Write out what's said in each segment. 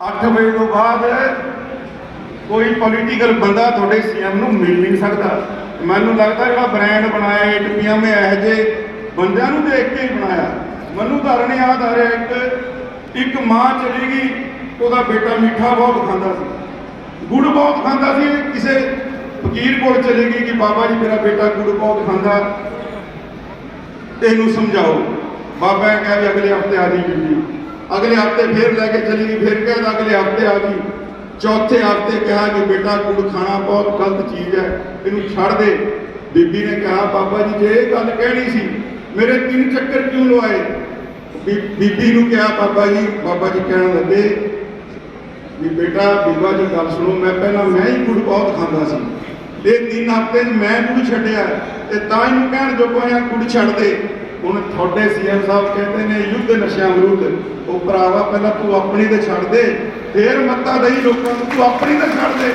8 ਵਜੇ ਤੋਂ ਬਾਅਦ ਕੋਈ ਪੋਲੀਟੀਕਲ ਬੰਦਾ ਤੁਹਾਡੇ ਸੀਐਮ ਨੂੰ ਮਿਲ ਨਹੀਂ ਸਕਦਾ। ਮੈਨੂੰ ਲੱਗਦਾ ਜਿਹੜਾ ਬ੍ਰਾਂਡ ਬਣਾਇਆ ਏਟੀਐਮ ਇਹੋ ਜਿਹੇ ਬੰਦਿਆਂ ਨੂੰ ਦੇਖ ਕੇ ਹੀ ਬਣਾਇਆ। ਮੈਨੂੰ ਧਰਨ ਯਾਦ ਆ ਰਿਹਾ ਇੱਕ ਇੱਕ ਮਾਂ ਚਲੀ ਗਈ, ਉਹਦਾ ਬੇਟਾ ਮਿੱਠਾ ਬਹੁਤ ਖਾਂਦਾ ਸੀ। ਗੁੜ ਬਹੁਤ ਖਾਂਦਾ ਸੀ, ਕਿਸੇ ਫਕੀਰ ਕੋਲ ਚਲੀ ਗਈ ਕਿ ਬਾਬਾ ਜੀ ਮੇਰਾ ਬੇਟਾ ਗੁੜ ਬਹੁਤ ਖਾਂਦਾ ਇਹਨੂੰ ਸਮਝਾਓ। ਬਾਬਾ ਨੇ ਕਿਹਾ ਵੀ ਅਗਲੇ ਹਫ਼ਤੇ ਆ ਜੀ ਬੀਬੀ ਅਗਲੇ ਹਫ਼ਤੇ ਫੇਰ ਲੈ ਕੇ ਚਲੀ ਗਈ, ਫਿਰ ਕਹਿੰਦਾ ਅਗਲੇ ਹਫ਼ਤੇ ਆ ਗਈ ਚੌਥੇ ਹਫ਼ਤੇ ਕਿਹਾ ਕਿ ਬੇਟਾ ਗੁੜ ਖਾਣਾ ਬਹੁਤ ਗਲਤ ਚੀਜ਼ ਹੈ, ਇਹਨੂੰ ਛੱਡ ਦੇ। ਬੀਬੀ ਨੇ ਕਿਹਾ, ਬਾਬਾ ਜੀ, ਜੇ ਇਹ ਗੱਲ ਕਹਿਣੀ ਸੀ, ਮੇਰੇ ਤਿੰਨ ਚੱਕਰ ਕਿਉਂ ਲਵਾਏ? ਬੀ- ਬੀਬੀ ਨੂੰ ਕਿਹਾ, ਬਾਬਾ ਜੀ ਬਾਬਾ ਜੀ ਕਹਿਣ ਲੱਗੇ ਵੀ ਬੇਟਾ, ਬੀਬਾ ਜੀ, ਗੱਲ ਸੁਣੋ, ਮੈਂ ਪਹਿਲਾਂ, ਮੈਂ ਹੀ ਗੁੜ ਬਹੁਤ ਖਾਂਦਾ ਸੀ। ਇਹ ਤਿੰਨ ਹਫ਼ਤੇ ਮੈਂ ਗੁੜ ਛੱਡਿਆ, ਤੇ ਤਾਂ ਇਹਨੂੰ ਕਹਿਣ ਜੋ ਕੋਈ ਗੁੜ ਛੱਡ ਦੇ। ਹੁਣ ਤੁਹਾਡੇ ਸੀਐਮ ਸਾਹਿਬ ਕਹਿੰਦੇ ਨੇ ਯੁੱਧ ਨਸ਼ਿਆਂ ਵਿਰੁੱਧ। ਉਹ ਭਰਾਵਾ, ਪਹਿਲਾਂ ਤੂੰ ਆਪਣੀ ਤੇ ਛੱਡ ਦੇ, ਫੇਰ ਮੱਤਾ ਦਈ ਲੋਕਾਂ ਨੂੰ, ਤੂੰ ਆਪਣੀ ਤੇ ਛੱਡ ਦੇ।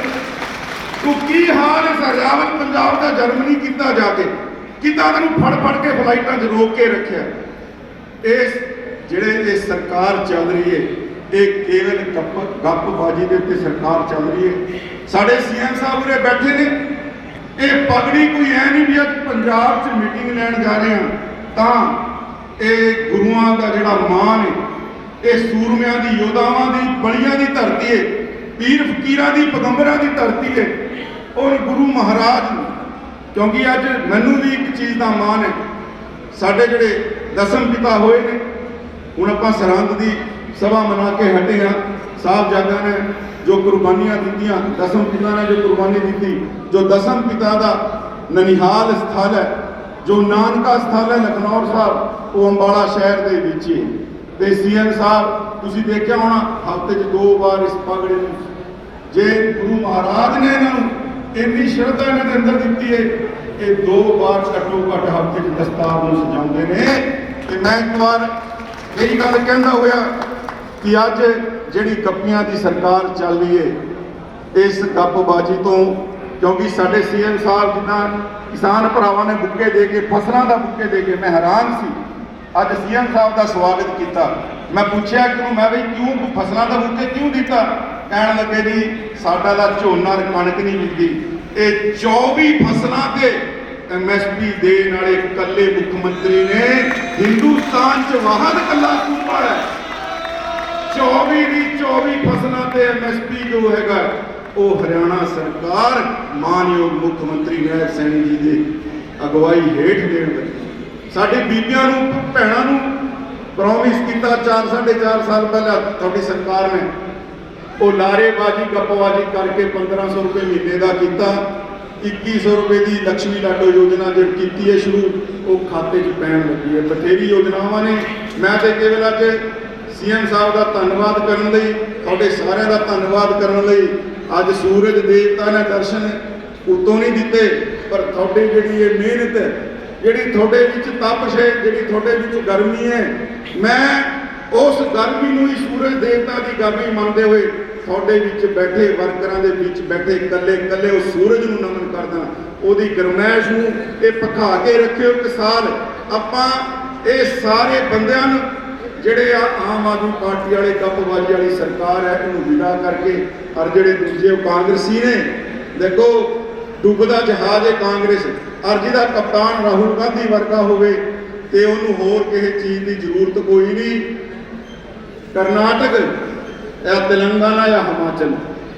ਤੂੰ ਕੀ ਹਾਲ ਹੈ ਸਰਜਾਵਤ ਪੰਜਾਬ ਦਾ ਜਰਮਨੀ ਕੀਤਾ ਜਾ ਕੇ। ਕਿਤਾ ਤੈਨੂੰ ਫੜ ਫੜ ਕੇ ਫਲਾਈਟਾਂ 'ਚ ਰੋਕ ਕੇ ਰੱਖਿਆ? ਇਸ ਜਿਹੜੇ ਇਹ ਸਰਕਾਰ ਚੱਲ ਰਹੀ ਹੈ, ਇਹ ਕੇਵਲ ਗੱਪ ਗੱਪਬਾਜੀ ਦੇ ਉੱਤੇ ਸਰਕਾਰ ਚੱਲ ਰਹੀ ਹੈ। ਸਾਡੇ ਸੀਐਮ ਸਾਹਿਬ ਉਰੇ ਬੈਠੇ ਨੇ। ਇਹ ਪਗੜੀ ਕੋਈ ਐ ਨਹੀਂ ਵੀ ਅੱਜ ਪੰਜਾਬ 'ਚ ਮੀਟਿੰਗ ਲੈਣ ਜਾ ਰਹੇ ਹਾਂ ਤਾਂ ਇਹ ਗੁਰੂਆਂ ਦਾ ਜਿਹੜਾ ਮਾਣ ਹੈ, ਇਹ ਸੂਰਮਿਆਂ ਦੀ, ਯੋਧਾਵਾਂ ਦੀ, ਬਲੀਆਂ ਦੀ ਧਰਤੀ ਹੈ, ਪੀਰ ਫਕੀਰਾਂ ਦੀ, ਪੈਗੰਬਰਾਂ ਦੀ ਧਰਤੀ ਹੈ ਔਰ ਗੁਰੂ ਮਹਾਰਾਜ ਨੂੰ। ਕਿਉਂਕਿ ਅੱਜ ਮੈਨੂੰ ਵੀ ਇੱਕ ਚੀਜ਼ ਦਾ ਮਾਣ ਹੈ, ਸਾਡੇ ਜਿਹੜੇ ਦਸਮ ਪਿਤਾ ਹੋਏ ਨੇ, ਹੁਣ ਆਪਾਂ ਸਰਹੰਦ ਦੀ ਸਭਾ ਮਨਾ ਕੇ ਹਟੇ ਹਾਂ। ਸਾਹਿਬਜ਼ਾਦਿਆਂ ਨੇ ਜੋ ਕੁਰਬਾਨੀਆਂ ਦਿੱਤੀਆਂ, ਦਸਮ ਪਿਤਾ ਨੇ ਜੋ ਕੁਰਬਾਨੀ ਦਿੱਤੀ, ਜੋ ਦਸਮ ਪਿਤਾ ਦਾ ਨਨਿਹਾਲ ਸਥਲ ਹੈ ਜੋ ਨਾਨਕਾ ਸਥਾਨ ਹੈ ਲਖਨੌਰ ਸਾਹਿਬ, ਉਹ ਅੰਬਾਲਾ ਸ਼ਹਿਰ ਦੇ ਵਿੱਚ ਹੀ ਤੇ ਸੀਐਮ ਸਾਹਿਬ, ਤੁਸੀਂ ਦੇਖਿਆ ਹੋਣਾ, ਹਫ਼ਤੇ 'ਚ ਦੋ ਵਾਰ ਇਸ ਪਗੜੇ ਨੂੰ ਜੇ ਗੁਰੂ ਮਹਾਰਾਜ ਨੇ ਇਹਨਾਂ ਨੂੰ ਇੰਨੀ ਸ਼ਰਧਾ ਇਹਨਾਂ ਦੇ ਅੰਦਰ ਦਿੱਤੀ ਹੈ, ਇਹ ਦੋ ਵਾਰ ਘੱਟੋ ਘੱਟ ਹਫ਼ਤੇ 'ਚ ਦਸਤਾਰ ਨੂੰ ਸਜਾਉਂਦੇ ਨੇ। ਤੇ ਮੈਂ ਇੱਕ ਵਾਰ ਇਹੀ ਗੱਲ ਕਹਿੰਦਾ ਹੋਇਆ ਕਿ ਅੱਜ ਜਿਹੜੀ ਗੱਪੀਆਂ ਦੀ ਸਰਕਾਰ ਚੱਲ ਰਹੀ ਹੈ, ਇਸ ਗੱਪਬਾਜੀ ਤੋਂ ਕਿਉਂਕਿ ਸਾਡੇ ਸੀਐਮ ਸਾਹਿਬ ਜਿੱਦਾਂ ਕਿਸਾਨ ਭਰਾਵਾਂ ਨੇ ਬੁੱਕੇ ਦੇ ਕੇ, ਫਸਲਾਂ ਦਾ ਬੁੱਕੇ ਦੇ ਕੇ ਮੈਂ ਹੈਰਾਨ ਸੀ। ਅੱਜ ਸੀਐਮ ਸਾਹਿਬ ਦਾ ਸਵਾਗਤ ਕੀਤਾ। ਮੈਂ ਪੁੱਛਿਆ ਕਿ ਮੈਂ ਵੀ ਕਿਉਂ ਫਸਲਾਂ ਦਾ ਬੁੱਕੇ ਕਿਉਂ ਦਿੱਤਾ? ਕਹਿਣ ਲੱਗੇ ਜੀ, ਸਾਡਾ ਦਾ ਝੋਨਾ ਕਣਕ ਨਹੀਂ ਵਿਕਦੀ। ਇਹ 24 ਫਸਲਾਂ ਤੇ ਐਮਐਸਪੀ ਦੇਣ ਵਾਲੇ ਇਕੱਲੇ ਮੁੱਖ ਮੰਤਰੀ ਨੇ ਹਿੰਦੁਸਤਾਨ 'ਚ ਵਾਹਦ ਕੱਲਾ ਸੂਬਾ ਹੈ। 24 ਦੀ 24 ਫਸਲਾਂ ਤੇ ਐਮਐਸਪੀ ਜੋ ਹੈਗਾ ਉਹ ਹਰਿਆਣਾ ਸਰਕਾਰ ਮਾਨਯੋਗ ਮੁੱਖ ਮੰਤਰੀ ਨਹਿਰ ਸੈਣੀ ਜੀ ਦੇ ਅਗਵਾਈ ਹੇਠ ਦੇਣ ਲੱਗੀ। ਸਾਡੀ ਬੀਬੀਆਂ ਨੂੰ, ਭੈਣਾਂ ਨੂੰ ਪ੍ਰੋਮਿਸ ਕੀਤਾ 4 4.5 ਸਾਲ ਪਹਿਲਾਂ ਤੁਹਾਡੀ ਸਰਕਾਰ ਨੇ। ਉਹ ਲਾਰੇਬਾਜ਼ੀ, ਗੱਪਬਾਜ਼ੀ ਕਰਕੇ 1500 ਰੁਪਏ ਮਹੀਨੇ ਦਾ ਕੀਤਾ। 2100 ਰੁਪਏ ਦੀ ਲక్ష్ਮੀ ਲਾਡੋ ਯੋਜਨਾ ਜਿਹੜੀ ਕੀਤੀ ਹੈ ਸ਼ੁਰੂ, ਉਹ ਖਾਤੇ 'ਚ ਪੈਣ ਲੱਗੀ ਹੈ। ਬਥੇਰੀ ਯੋਜਨਾਵਾਂ ਨੇ। ਮੈਂ ਤੇ ਕੇਵਲ ਅੱਜ ਸੀਐਮ ਸਾਹਿਬ ਦਾ ਧੰਨਵਾਦ ਕਰਨ ਲਈ, ਤੁਹਾਡੇ ਸਾਰਿਆਂ ਦਾ ਧੰਨਵਾਦ ਕਰਨ ਲਈ ਅੱਜ ਸੂਰਜ ਦੇਵਤਾ ਨੇ ਦਰਸ਼ਨ ਉਤੋਂ ਨਹੀਂ ਦਿੱਤੇ, ਪਰ ਤੁਹਾਡੀ ਜਿਹੜੀ ਇਹ ਮਿਹਨਤ ਹੈ, ਜਿਹੜੀ ਤੁਹਾਡੇ ਵਿੱਚ ਤਪਸ਼ ਹੈ, ਜਿਹੜੀ ਤੁਹਾਡੇ ਵਿੱਚ ਗਰਮੀ ਹੈ, ਮੈਂ ਉਸ ਗਰਮੀ ਨੂੰ ਹੀ ਸੂਰਜ ਦੇਵਤਾ ਦੀ ਗਰਮੀ ਮੰਨਦੇ ਹੋਏ ਤੁਹਾਡੇ ਵਿੱਚ ਬੈਠੇ ਵਰਕਰਾਂ ਦੇ ਵਿੱਚ ਬੈਠੇ ਇਕੱਲੇ ਇਕੱਲੇ ਉਹ ਸੂਰਜ ਨੂੰ ਨਮਨ ਕਰਦਾ ਉਹਦੀ ਗਰਮੈਸ਼ ਨੂੰ ਇਹ ਪਕਾ ਕੇ ਰੱਖਿਓ ਇੱਕ ਸਾਲ। ਆਪਾਂ ਇਹ ਸਾਰੇ ਬੰਦਿਆਂ ਨੂੰ ਜਿਹੜੇ ਆ ਆਮ ਆਦਮੀ ਪਾਰਟੀ ਵਾਲੇ, ਗੱਪਬਾਜੀ ਵਾਲੀ ਸਰਕਾਰ ਹੈ ਇਹਨੂੰ ਵਿਦਾ ਕਰਕੇ ਔਰ ਜਿਹੜੇ ਦੂਜੇ ਉਹ ਕਾਂਗਰਸੀ ਨੇ, ਦੇਖੋ, ਡੁੱਬਦਾ ਜਹਾਜ਼ ਹੈ ਕਾਂਗਰਸ। ਔਰ ਜਿਹਦਾ ਕਪਤਾਨ ਰਾਹੁਲ ਗਾਂਧੀ ਵਰਗਾ ਹੋਵੇ ਤੇ ਉਹਨੂੰ ਹੋਰ ਕਿਸੇ ਚੀਜ਼ ਦੀ ਜ਼ਰੂਰਤ ਕੋਈ ਨਹੀਂ। ਕਰਨਾਟਕ ਜਾਂ ਤੇਲੰਗਾਨਾ ਜਾਂ ਹਿਮਾਚਲ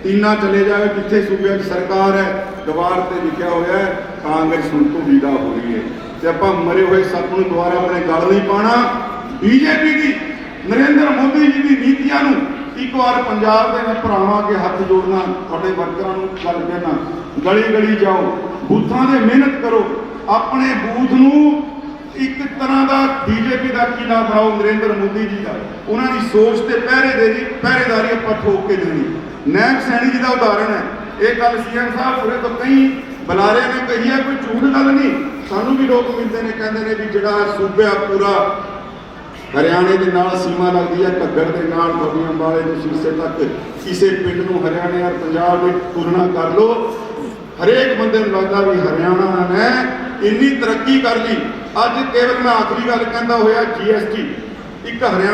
ਤਿੰਨਾਂ ਚਲੇ ਜਾਵੇ ਜਿੱਥੇ ਸੂਬਿਆਂ 'ਚ ਸਰਕਾਰ ਹੈ ਦੀਵਾਰ ਤੇ ਲਿਖਿਆ ਹੋਇਆ ਹੈ, ਕਾਂਗਰਸ ਹੁਣ ਤੋਂ ਵਿਦਾ ਹੋ ਰਹੀ ਹੈ। ਤੇ ਆਪਾਂ ਮਰੇ ਹੋਏ ਸੱਪ ਨੂੰ ਦੁਬਾਰਾ ਆਪਣੇ ਗਲ ਨਹੀਂ ਪਾਣਾ ਬੀਜੇਪੀ ਦੀ ਨਰਿੰਦਰ ਮੋਦੀ ਜੀ ਦੀ ਨੀਤੀਆਂ ਨੂੰ ਇੱਕ ਵਾਰ ਪੰਜਾਬ ਦੇ ਮੈਂ ਭਰਾਵਾਂ ਅੱਗੇ ਹੱਥ ਜੋੜਨਾ, ਤੁਹਾਡੇ ਵਰਕਰਾਂ ਨੂੰ ਗੱਲ ਕਹਿਣਾ ਗਲੀ ਗਲੀ ਜਾਓ, ਬੂਥਾਂ ਦੇ ਮਿਹਨਤ ਕਰੋ। ਆਪਣੇ ਬੂਥ ਨੂੰ ਇੱਕ ਤਰ੍ਹਾਂ ਦਾ ਬੀਜੇਪੀ ਦਾ ਕੀਲਾ ਬਣਾਓ, ਨਰਿੰਦਰ ਮੋਦੀ ਜੀ ਦਾ। ਉਹਨਾਂ ਦੀ ਸੋਚ ਤੇ ਪਹਿਰੇ ਦੇ ਦੀ, ਪਹਿਰੇਦਾਰੀ ਆਪਾਂ ਠੋਕ ਕੇ ਦੇਣੀ। ਨੈਬ ਸੈਣੀ ਜੀ ਦਾ ਉਦਾਹਰਣ ਹੈ। ਇਹ ਗੱਲ ਸੀਐਮ ਸਾਹਿਬ ਉਰੇ ਤੋਂ ਕਈ ਬੁਲਾਰੇ ਨੇ ਕਹੀ ਹੈ ਕੋਈ ਝੂਠ ਗੱਲ ਨਹੀਂ। ਸਾਨੂੰ ਵੀ ਲੋਕ ਮਿਲਦੇ ਨੇ, ਕਹਿੰਦੇ ਨੇ ਵੀ ਜਿਹੜਾ ਸੂਬਾ ਪੂਰਾ ਹਰਿਆਣੇ ਦੇ ਨਾਲ ਸੀਮਾ ਲੱਗਦੀ ਹੈ, ਘੱਗਰ ਦੇ ਨਾਲ ਤੁਹਾਡੀ ਅੰਬਾਲੇ ਤੋਂ ਸਿਰਸੇ ਤੱਕ ਕਿਸੇ ਪਿੰਡ ਨੂੰ ਹਰਿਆਣੇ ਔਰ ਪੰਜਾਬ ਵਿੱਚ ਤੁਲਨਾ ਕਰ ਲਓ। ਹਰੇਕ ਬੰਦੇ ਨੂੰ ਲੱਗਦਾ ਵੀ ਹਰਿਆਣਾ ਨੇ ਇੰਨੀ ਤਰੱਕੀ ਕਰ ਲਈ। ਅੱਜ ਕੇਵਲ ਮੈਂ ਆਖਰੀ ਗੱਲ ਕਹਿੰਦਾ ਹੋਇਆ ਜੀਐਸਟੀ ਇੱਕ ਹਰਿਆਣਾ